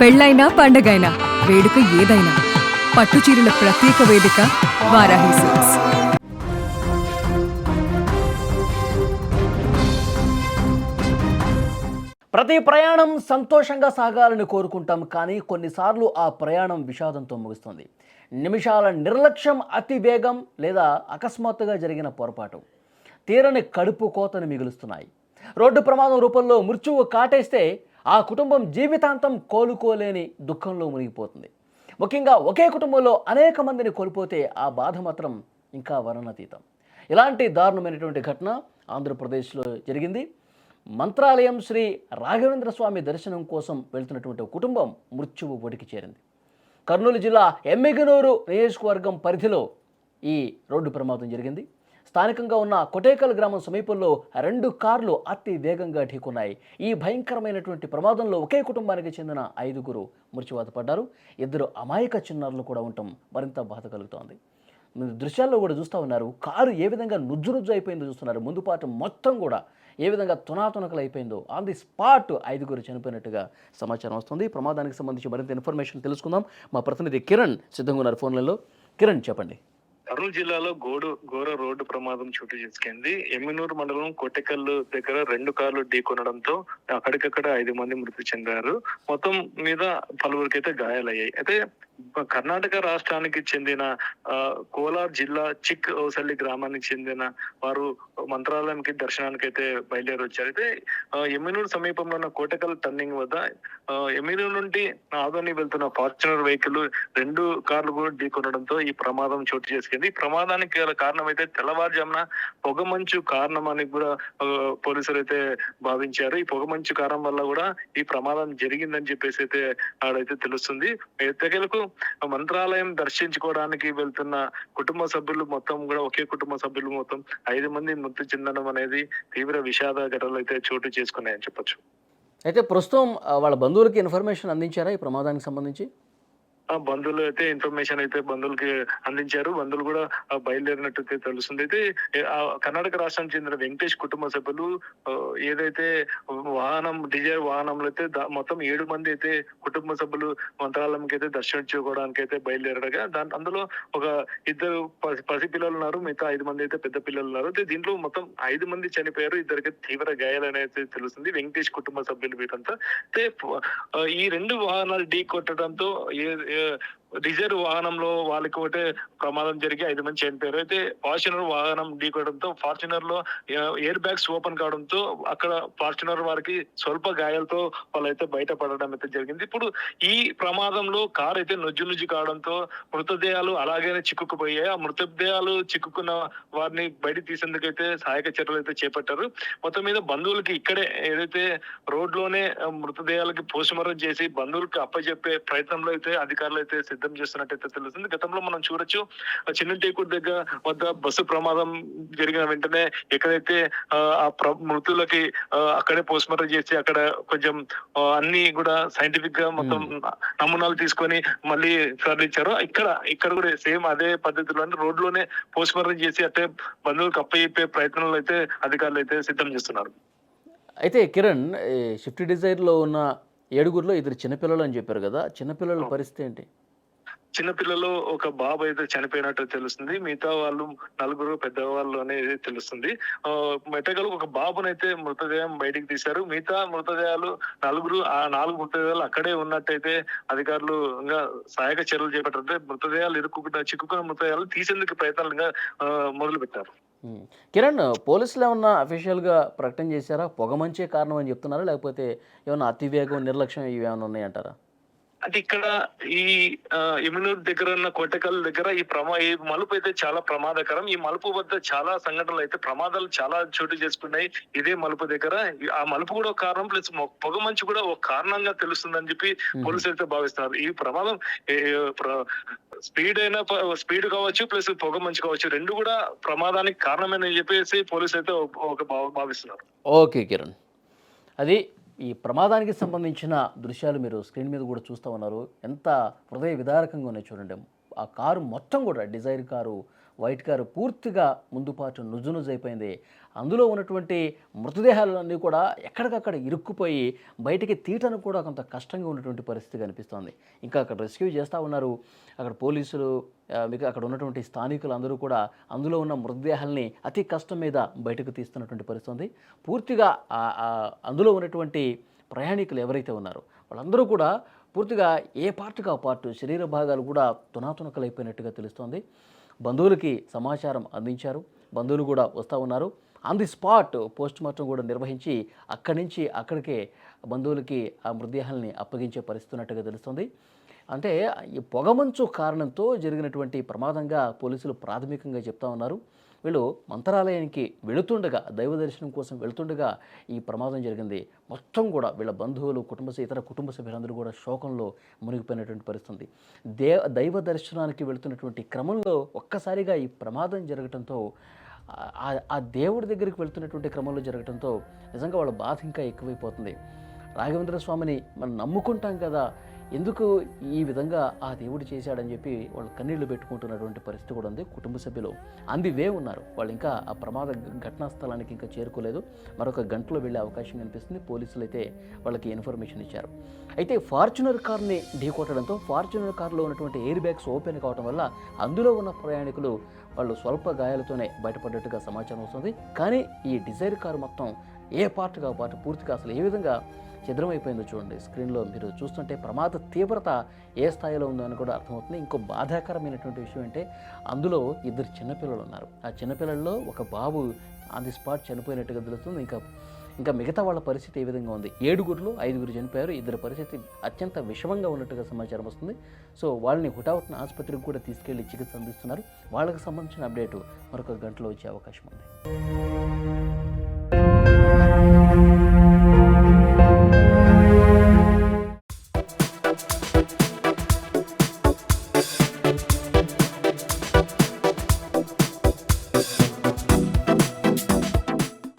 పెళ్ళైనా పండగైనా వేడుక ఏదైనా పట్టు చీరల ప్రత్యేక వేదిక వారాహి సిల్క్స్. ప్రతి ప్రయాణం సంతోషంగా సాగాలని కోరుకుంటాం కానీ కొన్నిసార్లు ఆ ప్రయాణం విషాదంతో ముగుస్తుంది. నిమిషాల నిర్లక్ష్యం అతి వేగం లేదా అకస్మాత్తుగా జరిగిన పొరపాటు. తీరని కడుపు కోతను మిగులుస్తున్నాయి. రోడ్డు ప్రమాదం రూపంలో మృత్యువు కాటేస్తే ఆ కుటుంబం జీవితాంతం కోలుకోలేని దుఃఖంలో మునిగిపోతుంది. ముఖ్యంగా ఒకే కుటుంబంలో అనేక మందిని కోల్పోతే ఆ బాధ మాత్రం ఇంకా వర్ణనాతీతం ఇలాంటి దారుణమైనటువంటి ఘటన ఆంధ్రప్రదేశ్లో జరిగింది. మంత్రాలయం శ్రీ రాఘవేంద్ర స్వామి దర్శనం కోసం వెళ్తున్నటువంటి కుటుంబం మృత్యువు ఒడికి చేరింది. కర్నూలు జిల్లా ఎమ్మిగనూరు నియోజకవర్గం పరిధిలో ఈ రోడ్డు ప్రమాదం జరిగింది. స్థానికంగా ఉన్న కొటేకల్ గ్రామం సమీపంలో రెండు కార్లు అతి వేగంగా ఢీకొన్నాయి. ఈ భయంకరమైనటువంటి ప్రమాదంలో ఒకే కుటుంబానికి చెందిన ఐదుగురు మృత్యువాత పడ్డారు ఇద్దరు అమాయక చిన్నారులు కూడా ఉండటం మరింత బాధ కలుగుతోంది. దృశ్యాల్లో కూడా చూస్తూ ఉన్నారు. కారు ఏ విధంగా నుజ్జు నుజ్జు అయిపోయిందో చూస్తున్నారు. ముందు పాటు మొత్తం కూడా ఏ విధంగా తునాతునకలు అయిపోయిందో ఆన్ ది స్పాట్ ఐదుగురు చనిపోయినట్టుగా సమాచారం వస్తుంది. ఈ ప్రమాదానికి సంబంధించి మరింత ఇన్ఫర్మేషన్ తెలుసుకుందాం. మా ప్రతినిధి కిరణ్ సిద్ధంగా ఉన్నారు ఫోన్లలో. కిరణ్ చెప్పండి. కర్నూలు జిల్లాలో గోడు ఘోర రోడ్డు ప్రమాదం చోటు చేసుకుంది. ఎమ్మినూరు మండలం కొట్టెకల్లు దగ్గర రెండు కార్లు ఢీకొనడంతో అక్కడికక్కడ ఐదు మంది మృతి చెందారు. మొత్తం మీద పలువురికైతే గాయాలయ్యాయి. అయితే కర్ణాటక రాష్ట్రానికి చెందిన ఆ, కోలార్ జిల్లా చిక్ ఓసల్లి గ్రామానికి చెందిన వారు మంత్రాలయంకి దర్శనానికి అయితే బయలుదేరి వచ్చారు అయితే ఎమ్మినూరు సమీపంలో ఉన్న కోటకల్ టర్నింగ్ వద్ద ఆ, ఎమ్మినూరు నుండి ఆదోని వెళ్తున్న ఫార్చునర్ వెహికల్ రెండు కార్లు కూడా ఢీకొనడంతో ఈ ప్రమాదం చోటు చేసుకుంది. ఈ ప్రమాదానికి గల కారణం అయితే తెల్లవారుజామున పొగమంచు కారణం అని కూడా పోలీసులు అయితే భావించారు. ఈ పొగమంచు కారణం వల్ల కూడా ఈ ప్రమాదం జరిగిందని చెప్పేసి అయితే ఆడైతే తెలుస్తుంది. ఎత్తగలకు మంత్రాలయం దర్శించుకోవడానికి వెళ్తున్న కుటుంబ సభ్యులు మొత్తం కూడా ఒకే కుటుంబ సభ్యులు మొత్తం ఐదు మంది మృతి చెందడం అనేది తీవ్ర విషాద ఘటనలు అయితే చోటు చేసుకున్నాయని చెప్పొచ్చు. అయితే ప్రస్తుతం వాళ్ళ బంధువులకి ఇన్ఫర్మేషన్ అందించారా ఈ ప్రమాదానికి సంబంధించి? బంధువులు అయితే ఇన్ఫర్మేషన్ అయితే బంధువులకి అందించారు. బంధువులు కూడా బయలుదేరినట్టు అయితే తెలుస్తుంది. అయితే కర్ణాటక రాష్ట్రానికి చెందిన వెంకటేష్ కుటుంబ సభ్యులు ఏదైతే వాహనం డిజైర్ వాహనంలో అయితే మొత్తం ఏడు మంది అయితే కుటుంబ సభ్యులు మంత్రాలయంకి అయితే దర్శించుకోవడానికి అయితే బయలుదేరగా దాని అందులో ఒక ఇద్దరు పసి పసి పిల్లలు ఉన్నారు. మిగతా ఐదు మంది అయితే పెద్ద పిల్లలు ఉన్నారు. అయితే దీంట్లో మొత్తం ఐదు మంది చనిపోయారు. ఇద్దరికి తీవ్ర గాయాలు అనేది తెలుస్తుంది. వెంకటేష్ కుటుంబ సభ్యులు వీరంతా. అయితే ఈ రెండు వాహనాలు ఢీ కొట్టడంతో ఏ- ఏ రిజర్వ్ వాహనంలో వాళ్ళకి ఒకటే ప్రమాదం జరిగి ఐదు మంది చనిపోయారు. అయితే ఫార్చునర్ వాహనం ఢీకోవడంతో ఫార్చునర్లో ఎయిర్ బ్యాగ్స్ ఓపెన్ కావడంతో అక్కడ ఫార్చునర్ వారికి స్వల్ప గాయాలతో వాళ్ళైతే బయటపడడం అయితే జరిగింది. ఇప్పుడు ఈ ప్రమాదంలో కారు అయితే నుజ్జు నుజ్జు కావడంతో మృతదేహాలు అలాగే చిక్కుకుపోయాయి. ఆ మృతదేహాలు చిక్కుకున్న వారిని బయట తీసేందుకైతే సహాయక చర్యలు అయితే చేపట్టారు. మొత్తం మీద బంధువులకి ఇక్కడే ఏదైతే రోడ్లోనే మృతదేహాలకి పోస్టుమార్టం చేసి బంధువులకు అప్పచెప్పే ప్రయత్నంలో అయితే అధికారులు అయితే సిద్ధం చేస్తున్నట్టయితే తెలుస్తుంది. గతంలో మనం చూడొచ్చు ఆ చిన్న టేకూర్ దగ్గర వద్ద బస్సు ప్రమాదం జరిగిన వెంటనే ఎక్కడైతే ఆ, మృతులకి అక్కడే పోస్టుమార్టం చేసి అక్కడ కొంచెం అన్ని కూడా సైంటిఫిక్గా మొత్తం నమూనాలు తీసుకొని మళ్ళీ తరలించారు. ఇక్కడ ఇక్కడ కూడా సేమ్ అదే పద్ధతిలో రోడ్లోనే పోస్టుమార్టం చేసి అంటే బంధువులకు అప్పచెప్పే ప్రయత్నాలు అయితే అధికారులు అయితే సిద్ధం చేస్తున్నారు. అయితే కిరణ్ షిఫ్ట్ డిజైర్లో ఉన్న ఏడుగురిలో ఇద్దరు చిన్నపిల్లలు అని చెప్పారు కదా చిన్నపిల్లల పరిస్థితి ఏంటి? చిన్నపిల్లలు ఒక బాబు అయితే చనిపోయినట్టు తెలుస్తుంది. మిగతా వాళ్ళు నలుగురు పెద్దవాళ్ళు అనేది తెలుస్తుంది. మెటగలు ఒక బాబునైతే మృతదేహం బయటికి తీశారు. మిగతా మృతదేహాలు నలుగురు ఆ నాలుగు మృతదేహాలు అక్కడే ఉన్నట్టయితే అధికారులు ఇంకా సహాయక చర్యలు చేపట్టే మృతదేహాలు ఇరుక్కున్న చిక్కుకున్న మృతదేహాలు తీసేందుకు ప్రయత్నాలు ఇంకా మొదలు పెట్టారు కిరణ్ పోలీసులు ఏమన్నా అఫీషియల్గా ప్రకటన చేశారా? పొగమంచే కారణం అని చెప్తున్నారా? లేకపోతే ఏమన్నా అతివేగం నిర్లక్ష్యం ఇవి ఏమైనా ఉన్నాయంటారా? అంటే ఇక్కడ ఈ ఇమ్యూనూర్ దగ్గర ఉన్న కోటకల్ దగ్గర ఈ ప్రమా ఈ మలుపు అయితే చాలా ప్రమాదకరం. ఈ మలుపు వద్ద చాలా సంఘటనలు అయితే ప్రమాదాలు చాలా చోటు చేసుకున్నాయి. ఇదే మలుపు దగ్గర. ఆ మలుపు కూడా ఒక కారణం ప్లస్ పొగ మంచు కూడా ఒక కారణంగా తెలుస్తుందని చెప్పి పోలీసులు అయితే భావిస్తున్నారు. ఈ ప్రమాదం స్పీడ్ అయినా స్పీడ్ కావచ్చు ప్లస్ పొగ మంచు కావచ్చు రెండు కూడా ప్రమాదానికి కారణమని చెప్పేసి పోలీసులు అయితే ఒక- ఒక భావ- భావిస్తున్నారు. ఓకే కిరణ్. అది ఈ ప్రమాదానికి సంబంధించిన దృశ్యాలు మీరు స్క్రీన్ మీద కూడా చూస్తూ ఉన్నారు. ఎంత హృదయ విదారకంగా ఉన్నాయి చూడండి. ఆ కారు మొత్తం కూడా డిజైర్ కారు వైట్ కారు పూర్తిగా ముందుపాటు నుజునుజైపోయింది. అందులో ఉన్నటువంటి మృతదేహాలన్నీ కూడా ఎక్కడికక్కడ ఇరుక్కుపోయి బయటికి తీయటానికి కూడా కొంత కష్టంగా ఉన్నటువంటి పరిస్థితి కనిపిస్తోంది. ఇంకా అక్కడ రెస్క్యూ చేస్తూ ఉన్నారు. అక్కడ పోలీసులు మీకు అక్కడ ఉన్నటువంటి స్థానికులు అందరూ కూడా అందులో ఉన్న మృతదేహాల్ని అతి కష్టం మీద బయటకు తీస్తున్నటువంటి పరిస్థితి. ఉంది పూర్తిగా అందులో ఉన్నటువంటి ప్రయాణికులు ఎవరైతే ఉన్నారో వాళ్ళందరూ కూడా పూర్తిగా ఏ పార్ట్గా ఆ పార్ట్ శరీర భాగాలు కూడా తునాతునకలైపోయినట్టుగా తెలుస్తోంది. బంధువులకి సమాచారం అందించారు. బంధువులు కూడా వస్తూ ఉన్నారు. On the spot post mortem కూడా నిర్వహించి అక్కడి నుంచి అక్కడికే బంధువులకి ఆ మృతదేహాల్ని అప్పగించే పరిస్థితి ఉన్నట్టుగా తెలుస్తుంది. అంటే ఈ పొగమంచు కారణంతో జరిగినటువంటి ప్రమాదంగా పోలీసులు ప్రాథమికంగా చెప్తా ఉన్నారు. వీళ్ళు మంత్రాలయానికి వెళుతుండగా దైవ దర్శనం కోసం వెళుతుండగా ఈ ప్రమాదం జరిగింది. మొత్తం కూడా వీళ్ళ బంధువులు కుటుంబ ఇతర కుటుంబ సభ్యులందరూ కూడా శోకంలో మునిగిపోయినటువంటి పరిస్థితి. దేవ దైవ దర్శనానికి వెళుతున్నటువంటి క్రమంలో ఒక్కసారిగా ఈ ప్రమాదం జరగటంతో ఆ- దేవుడి దగ్గరికి వెళ్తున్నటువంటి క్రమంలో జరగటంతో నిజంగా వాళ్ళ బాధ ఇంకా ఎక్కువైపోతుంది. రాఘవేంద్ర స్వామిని మనం నమ్ముకుంటాం కదా ఎందుకు ఈ విధంగా ఆ దేవుడు చేశాడని చెప్పి వాళ్ళు కన్నీళ్ళు పెట్టుకుంటున్నటువంటి పరిస్థితి కూడా ఉంది. కుటుంబ సభ్యులు అందివే ఉన్నారు. వాళ్ళు ఇంకా ఆ ప్రమాద ఘటనా స్థలానికి ఇంకా చేరుకోలేదు. మరొక గంటలో వెళ్ళే అవకాశం కనిపిస్తుంది. పోలీసులు అయితే వాళ్ళకి ఇన్ఫర్మేషన్ ఇచ్చారు. అయితే ఫార్చునర్ కార్ని ఢీకొట్టడంతో ఫార్చునర్ కార్లో ఉన్నటువంటి ఎయిర్ బ్యాగ్స్ ఓపెన్ కావడం వల్ల అందులో ఉన్న ప్రయాణికులు వాళ్ళు స్వల్ప గాయాలతోనే బయటపడ్డట్టుగా సమాచారం వస్తుంది. కానీ ఈ డిజైర్ కారు మొత్తం ఏ పార్ట్గా పార్ట్ పూర్తిగా అసలు ఏ విధంగా ఛిద్రమైపోయిందో చూడండి. స్క్రీన్లో మీరు చూస్తుంటే ప్రమాద తీవ్రత ఏ స్థాయిలో ఉందో అని కూడా అర్థమవుతుంది. ఇంకో బాధాకరమైనటువంటి విషయం అంటే అందులో ఇద్దరు చిన్నపిల్లలు ఉన్నారు. ఆ చిన్నపిల్లల్లో ఒక బాబు ఆన్ ది స్పాట్ చనిపోయినట్టుగా తెలుస్తుంది. ఇంకా ఇంకా మిగతా వాళ్ళ పరిస్థితి ఏ విధంగా ఉంది? ఏడుగురులో ఐదుగురు చనిపోయారు. ఇద్దరు పరిస్థితి అత్యంత విషమంగా ఉన్నట్టుగా సమాచారం వస్తుంది. సో వాళ్ళని హుటాహుటిన ఆసుపత్రికి కూడా తీసుకెళ్ళి చికిత్స అందిస్తున్నారు. వాళ్ళకి సంబంధించిన అప్డేటు మరొక గంటలో వచ్చే అవకాశం ఉంది.